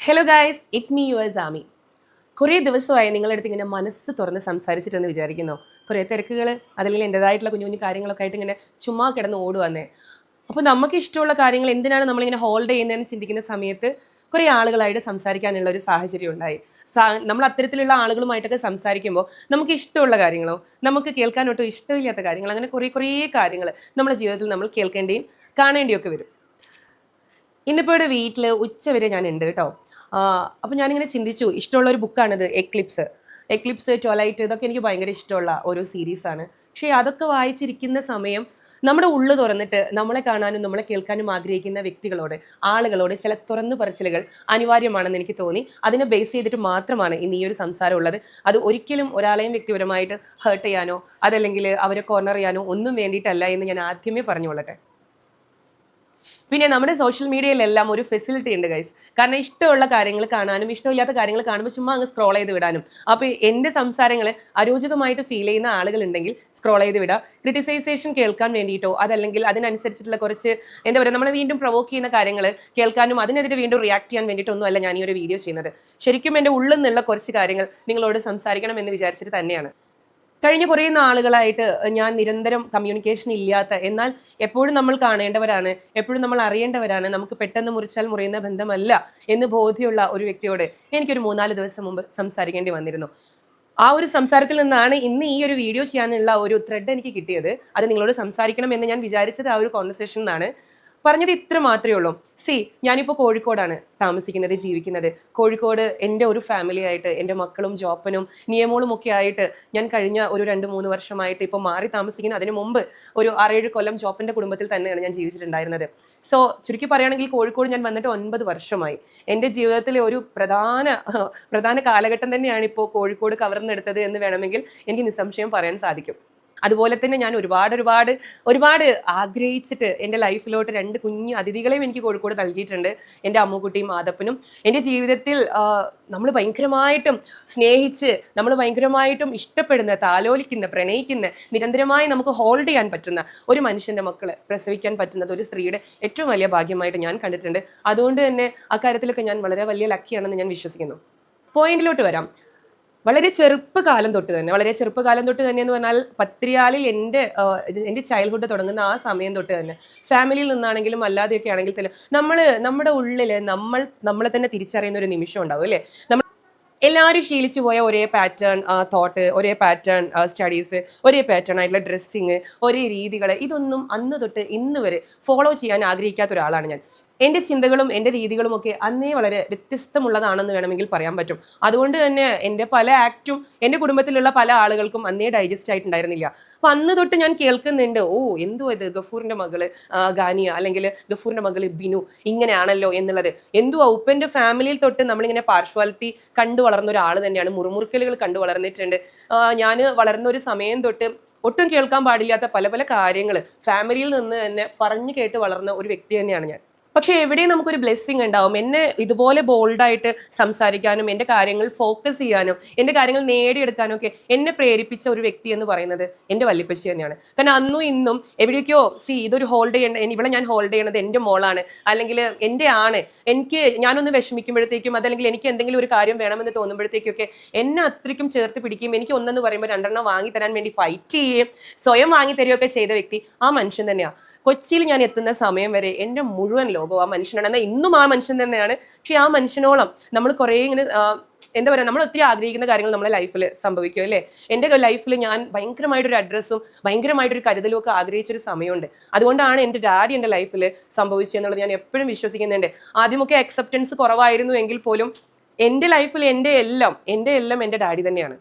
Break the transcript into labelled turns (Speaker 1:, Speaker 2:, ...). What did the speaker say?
Speaker 1: Hello guys it me U S Aami കുറേ ദിവസമായി നിങ്ങളുടെ അടുത്ത് ഇങ്ങനെ മനസ്സ് തുറന്ന് സംസാരിച്ചിട്ടെന്ന് വിചാരിക്കുന്നു. കുറേ തിരക്കുകൾ അതല്ലെങ്കിൽ എന്റെതായിട്ടുള്ള കുഞ്ഞു കുഞ്ഞു കാര്യങ്ങളൊക്കെ ആയിട്ട് ഇങ്ങനെ ചുമ്മാ കിടന്ന് ഓടുവന്നേ അപ്പോൾ നമുക്ക് ഇഷ്ടമുള്ള കാര്യങ്ങൾ എന്തിനാണ് നമ്മളിങ്ങനെ ഹോൾഡ് ചെയ്യുന്നതെന്ന് ചിന്തിക്കുന്ന സമയത്ത് കുറേ ആളുകളായിട്ട് സംസാരിക്കാനുള്ള ഒരു സാഹചര്യം ഉണ്ടായി. നമ്മൾ അത്തരത്തിലുള്ള ആളുകളുമായിട്ടൊക്കെ സംസാരിക്കുമ്പോൾ നമുക്ക് ഇഷ്ടമുള്ള കാര്യങ്ങളോ നമുക്ക് കേൾക്കാനൊട്ടും ഇഷ്ടമില്ലാത്ത കാര്യങ്ങൾ അങ്ങനെ കുറേ കുറേ കാര്യങ്ങൾ നമ്മുടെ ജീവിതത്തിൽ നമ്മൾ കേൾക്കേണ്ടിയും കാണേണ്ടിയൊക്കെ വരും. ഇന്നിപ്പോൾ ഇവിടെ വീട്ടിൽ ഉച്ച വരെ ഞാൻ ഉണ്ട് കേട്ടോ അപ്പോൾ ഞാനിങ്ങനെ ചിന്തിച്ചു ഇഷ്ടമുള്ള ഒരു ബുക്കാണിത് എക്ലിപ്സ് എക്ലിപ്സ് ട്വലൈറ്റ് ഇതൊക്കെ എനിക്ക് ഭയങ്കര ഇഷ്ടമുള്ള ഒരു സീരീസാണ് പക്ഷേ അതൊക്കെ വായിച്ചിരിക്കുന്ന സമയം നമ്മുടെ ഉള്ളു തുറന്നിട്ട് നമ്മളെ കാണാനും നമ്മളെ കേൾക്കാനും ആഗ്രഹിക്കുന്ന വ്യക്തികളോട് ആളുകളോട് ചില തുറന്നു പറച്ചിലുകൾ അനിവാര്യമാണെന്ന് എനിക്ക് തോന്നി. അതിനെ ബേസ് ചെയ്തിട്ട് മാത്രമാണ് ഇന്ന് ഈ ഒരു സംസാരം ഉള്ളത്. അത് ഒരിക്കലും ഒരാളെയും വ്യക്തിപരമായിട്ട് ഹേർട്ട് ചെയ്യാനോ അതല്ലെങ്കിൽ അവരെ കോർണർ ചെയ്യാനോ ഒന്നും വേണ്ടിയിട്ടല്ല എന്ന് ഞാൻ ആദ്യമേ പറഞ്ഞുകൊള്ളട്ടെ. പിന്നെ നമ്മുടെ സോഷ്യൽ മീഡിയയിലെല്ലാം ഒരു ഫെസിലിറ്റി ഉണ്ട് ഗൈസ് കാരണം ഇഷ്ടമുള്ള കാര്യങ്ങൾ കാണാനും ഇഷ്ടമില്ലാത്ത കാര്യങ്ങൾ കാണുമ്പോൾ ചുമ്മാ അങ്ങ് സ്ക്രോൾ ചെയ്ത് വിടാനും. അപ്പോൾ എന്റെ സംസാരങ്ങൾ അരോചകമായിട്ട് ഫീൽ ചെയ്യുന്ന ആളുകളുണ്ടെങ്കിൽ സ്ക്രോൾ ചെയ്ത് വിടാം. ക്രിട്ടിസൈസേഷൻ കേൾക്കാൻ വേണ്ടിയിട്ടോ അതല്ലെങ്കിൽ അതിനനുസരിച്ചിട്ടുള്ള കുറച്ച് എന്താ പറയുക നമ്മളെ വീണ്ടും പ്രൊവോക്ക് ചെയ്യുന്ന കാര്യങ്ങൾ കേൾക്കാനും അതിനെതിരെ വീണ്ടും റിയാക്ട് ചെയ്യാൻ വേണ്ടിയിട്ടൊന്നും അല്ല ഞാൻ ഈ ഒരു വീഡിയോ ചെയ്യുന്നത്. ശരിക്കും എന്റെ ഉള്ളിൽ നിന്നുള്ള കുറച്ച് കാര്യങ്ങൾ നിങ്ങളോട് സംസാരിക്കണം എന്ന് വിചാരിച്ചിട്ട് തന്നെയാണ്. കഴിഞ്ഞ കുറേ നാളുകളായിട്ട് ഞാൻ നിരന്തരം കമ്മ്യൂണിക്കേഷൻ ഇല്ലാത്ത എന്നാൽ എപ്പോഴും നമ്മൾ കാണേണ്ടവരാണ് എപ്പോഴും നമ്മൾ അറിയേണ്ടവരാണ് നമുക്ക് പെട്ടെന്ന് മുറിച്ചാൽ മുറിയുന്ന ബന്ധമല്ല എന്ന് ബോധ്യമുള്ള ഒരു വ്യക്തിയോട് എനിക്കൊരു മൂന്നാൽ ദിവസം മുമ്പ് സംസാരിക്കേണ്ടി വന്നിരുന്നു. ആ ഒരു സംസാരത്തിൽ നിന്നാണ് ഇന്ന് ഈ ഒരു വീഡിയോ ചെയ്യാനുള്ള ഒരു ത്രെഡ് എനിക്ക് കിട്ടിയത്. അത് നിങ്ങളോട് സംസാരിക്കണം എന്ന് ഞാൻ വിചാരിച്ചത് ആ ഒരു കോൺവെർസേഷൻ നിന്നാണ്. പറഞ്ഞത് ഇത്ര മാത്രമേ ഉള്ളൂ. സി ഞാനിപ്പോൾ കോഴിക്കോടാണ് താമസിക്കുന്നത് ജീവിക്കുന്നത്. കോഴിക്കോട് എന്റെ ഒരു ഫാമിലി ആയിട്ട് എന്റെ മക്കളും ജോപ്പനും നിയമങ്ങളും ഒക്കെ ആയിട്ട് ഞാൻ കഴിഞ്ഞ ഒരു രണ്ട് മൂന്ന് വർഷമായിട്ട് ഇപ്പോൾ മാറി താമസിക്കുന്ന. അതിന് മുമ്പ് ഒരു ആറേഴ് കൊല്ലം ജോപ്പന്റെ കുടുംബത്തിൽ തന്നെയാണ് ഞാൻ ജീവിച്ചിട്ടുണ്ടായിരുന്നത്. സോ ചുരുക്കി പറയുകയാണെങ്കിൽ കോഴിക്കോട് ഞാൻ വന്നിട്ട് ഒൻപത് വർഷമായി. എന്റെ ജീവിതത്തിലെ ഒരു പ്രധാന പ്രധാന കാലഘട്ടം തന്നെയാണ് ഇപ്പോൾ കോഴിക്കോട് കവർന്നെടുത്തത് എന്ന് വേണമെങ്കിൽ എനിക്ക് നിസ്സംശയം പറയാൻ സാധിക്കും. അതുപോലെ തന്നെ ഞാൻ ഒരുപാട് ഒരുപാട് ഒരുപാട് ആഗ്രഹിച്ചിട്ട് എന്റെ ലൈഫിലോട്ട് രണ്ട് കുഞ്ഞു അതിഥികളെയും എനിക്ക് കോഴിക്കോട് നൽകിയിട്ടുണ്ട്. എന്റെ അമ്മുക്കുട്ടിയും മാതപ്പനും. എന്റെ ജീവിതത്തിൽ നമ്മൾ ഭയങ്കരമായിട്ടും സ്നേഹിച്ച് നമ്മൾ ഭയങ്കരമായിട്ടും ഇഷ്ടപ്പെടുന്ന താലോലിക്കുന്ന പ്രണയിക്കുന്ന നിരന്തരമായി നമുക്ക് ഹോൾഡ് ചെയ്യാൻ പറ്റുന്ന ഒരു മനുഷ്യന്റെ മക്കളെ പ്രസവിക്കാൻ പറ്റുന്നത് ഒരു സ്ത്രീയുടെ ഏറ്റവും വലിയ ഭാഗ്യമായിട്ട് ഞാൻ കണ്ടിട്ടുണ്ട്. അതുകൊണ്ട് തന്നെ അക്കാര്യത്തിലൊക്കെ ഞാൻ വളരെ വലിയ ലക്കിയാണെന്ന് ഞാൻ വിശ്വസിക്കുന്നു. പോയിന്റിലോട്ട് വരാം. വളരെ ചെറുപ്പകാലം തൊട്ട് തന്നെ വളരെ ചെറുപ്പകാലം തൊട്ട് തന്നെ എന്ന് പറഞ്ഞാൽ പത്രിയാലിൽ എന്റെ എന്റെ ചൈൽഡ്ഹുഡ് തുടങ്ങുന്ന ആ സമയം തൊട്ട് തന്നെ. ഫാമിലിയിൽ നിന്നാണെങ്കിലും അല്ലാതെയൊക്കെ ആണെങ്കിൽ തന്നെ നമ്മൾ നമ്മുടെ ഉള്ളിൽ നമ്മൾ നമ്മളെ തന്നെ തിരിച്ചറിയുന്ന ഒരു നിമിഷം ഉണ്ടാവും അല്ലേ? നമ്മൾ എല്ലാവരും ശീലിച്ചു പോയ ഒരേ പാറ്റേൺ തോട്ട് ഒരേ പാറ്റേൺ സ്റ്റഡീസ് ഒരേ പാറ്റേൺ ആയിട്ടുള്ള ഡ്രസ്സിങ് ഒരേ രീതികൾ ഇതൊന്നും അന്ന് തൊട്ട് ഇന്ന് വരെ ഫോളോ ചെയ്യാൻ ആഗ്രഹിക്കാത്ത ഒരാളാണ് ഞാൻ. എന്റെ ചിന്തകളും എന്റെ രീതികളും ഒക്കെ അന്നേ വളരെ വ്യത്യസ്തമുള്ളതാണെന്ന് വേണമെങ്കിൽ പറയാൻ പറ്റും. അതുകൊണ്ട് തന്നെ എന്റെ പല ആക്റ്റും എന്റെ കുടുംബത്തിലുള്ള പല ആളുകൾക്കും അന്നേ ഡൈജസ്റ്റ് ആയിട്ടുണ്ടായിരുന്നില്ല. അപ്പൊ അന്ന് തൊട്ട് ഞാൻ കേൾക്കുന്നുണ്ട് ഓ എന്തോ ഇത് ഗഫൂറിന്റെ മകൾ ഗാനിയ അല്ലെങ്കിൽ ഗഫൂറിന്റെ മകൾ ബിനു ഇങ്ങനെയാണല്ലോ എന്നുള്ളത്. എന്തോ ഉപ്പന്റെ ഫാമിലിയിൽ തൊട്ട് നമ്മളിങ്ങനെ പാർഷ്വാലിറ്റി കണ്ടു വളർന്ന ഒരാൾ തന്നെയാണ് മുറുമുറുക്കലുകൾ കണ്ടു വളർന്നിട്ടുണ്ട്. ഞാൻ വളർന്ന ഒരു സമയം തൊട്ട് ഒട്ടും കേൾക്കാൻ പാടില്ലാത്ത പല പല കാര്യങ്ങൾ ഫാമിലിയിൽ നിന്ന് തന്നെ പറഞ്ഞു കേട്ട് വളർന്ന ഒരു വ്യക്തി തന്നെയാണ് ഞാൻ. പക്ഷെ എവിടെയും നമുക്കൊരു ബ്ലെസ്സിങ് ഉണ്ടാവും. എന്നെ ഇതുപോലെ ബോൾഡായിട്ട് സംസാരിക്കാനും എന്റെ കാര്യങ്ങൾ ഫോക്കസ് ചെയ്യാനും എന്റെ കാര്യങ്ങൾ നേടിയെടുക്കാനും ഒക്കെ എന്നെ പ്രേരിപ്പിച്ച ഒരു വ്യക്തി എന്ന് പറയുന്നത് എന്റെ വല്യപ്പച്ചി തന്നെയാണ്. കാരണം അന്നും ഇന്നും എവിടേക്കോ സി ഇതൊരു ഹോൾഡ് ചെയ്യേണ്ട ഇവിടെ ഞാൻ ഹോൾഡ് ചെയ്യണത് എന്റെ മോളാണ് അല്ലെങ്കിൽ എന്റെ ആണ് എനിക്ക് ഞാനൊന്ന് വിഷമിക്കുമ്പോഴത്തേക്കും അതല്ലെങ്കിൽ എനിക്ക് എന്തെങ്കിലും ഒരു കാര്യം വേണമെന്ന് തോന്നുമ്പോഴത്തേക്കൊക്കെ എന്നെ അത്രയ്ക്കും ചേർത്ത് പിടിക്കുകയും എനിക്ക് ഒന്നെന്ന് പറയുമ്പോൾ രണ്ടെണ്ണം വാങ്ങി തരാൻ വേണ്ടി ഫൈറ്റ് ചെയ്യുകയും സ്വയം വാങ്ങി തരികയൊക്കെ ചെയ്ത വ്യക്തി ആ മനുഷ്യൻ തന്നെയാണ് കൊച്ചിയിൽ ഞാൻ എത്തുന്ന സമയം വരെ എന്റെ മുഴുവൻ ലോകവും ആ മനുഷ്യനാണ്. ഇന്നും ആ മനുഷ്യൻ തന്നെയാണ്. പക്ഷെ ആ മനുഷ്യനോളം നമ്മൾ കുറേ ഇങ്ങനെ എന്താ പറയുക നമ്മൾ ഒത്തിരി ആഗ്രഹിക്കുന്ന കാര്യങ്ങൾ നമ്മുടെ ലൈഫിൽ സംഭവിക്കും അല്ലേ? എന്റെ ലൈഫിൽ ഞാൻ ഭയങ്കരമായിട്ടൊരു അഡ്രസ്സും ഭയങ്കരമായിട്ടൊരു കരുതലും ഒക്കെ ആഗ്രഹിച്ചൊരു സമയമുണ്ട്. അതുകൊണ്ടാണ് എന്റെ ഡാഡി എന്റെ ലൈഫിൽ സംഭവിച്ചതെന്നുള്ളത് ഞാൻ എപ്പോഴും വിശ്വസിക്കുന്നുണ്ട്. ആദ്യമൊക്കെ അക്സെപ്റ്റൻസ് കുറവായിരുന്നു എങ്കിൽ പോലും എന്റെ ലൈഫിൽ എന്റെ എല്ലാം എന്റെ എല്ലാം എന്റെ ഡാഡി തന്നെയാണ്.